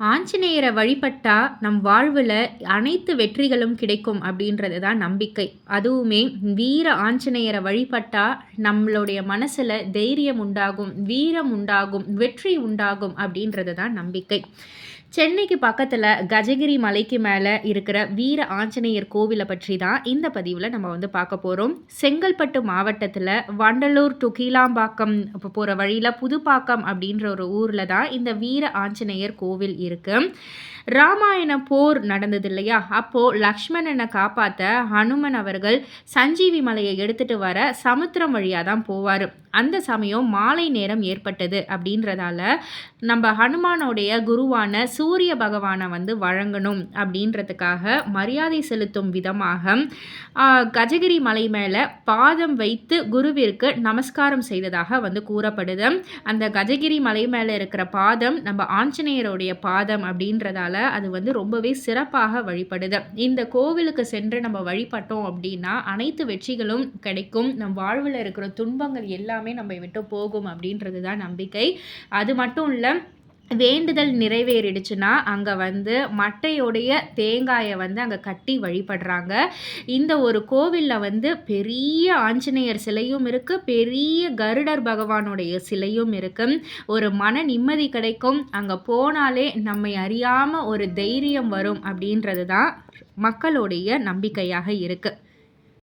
ஆஞ்சநேயரை வழிபட்டா நம் வாழ்வில் அனைத்து வெற்றிகளும் கிடைக்கும் அப்படின்றது தான் நம்பிக்கை. அதுவுமே வீர ஆஞ்சநேயரை வழிபட்டா நம்மளுடைய மனசில் தைரியம் உண்டாகும் வீரம் உண்டாகும் வெற்றி உண்டாகும் அப்படின்றது தான் நம்பிக்கை. சென்னைக்கு பக்கத்தில் கஜகிரி மலைக்கு மேலே இருக்கிற வீர ஆஞ்சநேயர் கோவிலை பற்றி தான் இந்த பதிவில் நம்ம வந்து பார்க்க போகிறோம் செங்கல்பட்டு மாவட்டத்தில் வண்டலூர் டு கீழாம்பாக்கம் போகிற வழியில் புதுப்பாக்கம் அப்படின்ற ஒரு ஊரில் தான் இந்த வீர ஆஞ்சநேயர் கோவில் இருக்குது ராமாயண போர் நடந்தது இல்லையா அப்போது லக்ஷ்மணனை காப்பாற்ற ஹனுமன் அவர்கள் சஞ்சீவி மலையை எடுத்துகிட்டு வர சமுத்திரம் வழியாக தான் போவார். அந்த சமயம் மாலை நேரம் ஏற்பட்டது அப்படின்றதால நம்ம ஹனுமானோடைய குருவான சூரிய பகவானை வந்து வழங்கணும் அப்படின்றதுக்காக மரியாதை செலுத்தும் விதமாக கஜகிரி மலை மேலே பாதம் வைத்து குருவிற்கு நமஸ்காரம் செய்ததாக வந்து கூறப்படுது. அந்த கஜகிரி மலை மேலே இருக்கிற பாதம் நம்ம ஆஞ்சநேயருடைய பாதம் அப்படின்றதால அது வந்து ரொம்பவே சிறப்பாக வழிபடுது. இந்த கோவிலுக்கு சென்று நம்ம வழிபட்டோம் அப்படின்னா அனைத்து வெற்றிகளும் கிடைக்கும். நம் வாழ்வில் இருக்கிற துன்பங்கள் எல்லாமே நம்ம விட்டு போகும் அப்படின்றது தான் நம்பிக்கை. அது மட்டும் இல்லை வேண்டுதல் நிறைவேறிடுச்சுன்னா அங்கே வந்து மட்டையோடைய தேங்காயை வந்து அங்கே கட்டி வழிபடுறாங்க. இந்த ஒரு கோவிலில் வந்து பெரிய ஆஞ்சநேயர் சிலையும் இருக்குது பெரிய கருடர் பகவானுடைய சிலையும் இருக்குது ஒரு மன நிம்மதி கிடைக்கும். அங்கே போனாலே நம்மை அறியாமல் ஒரு தைரியம் வரும் அப்படின்றது தான் மக்களுடைய நம்பிக்கையாக இருக்குது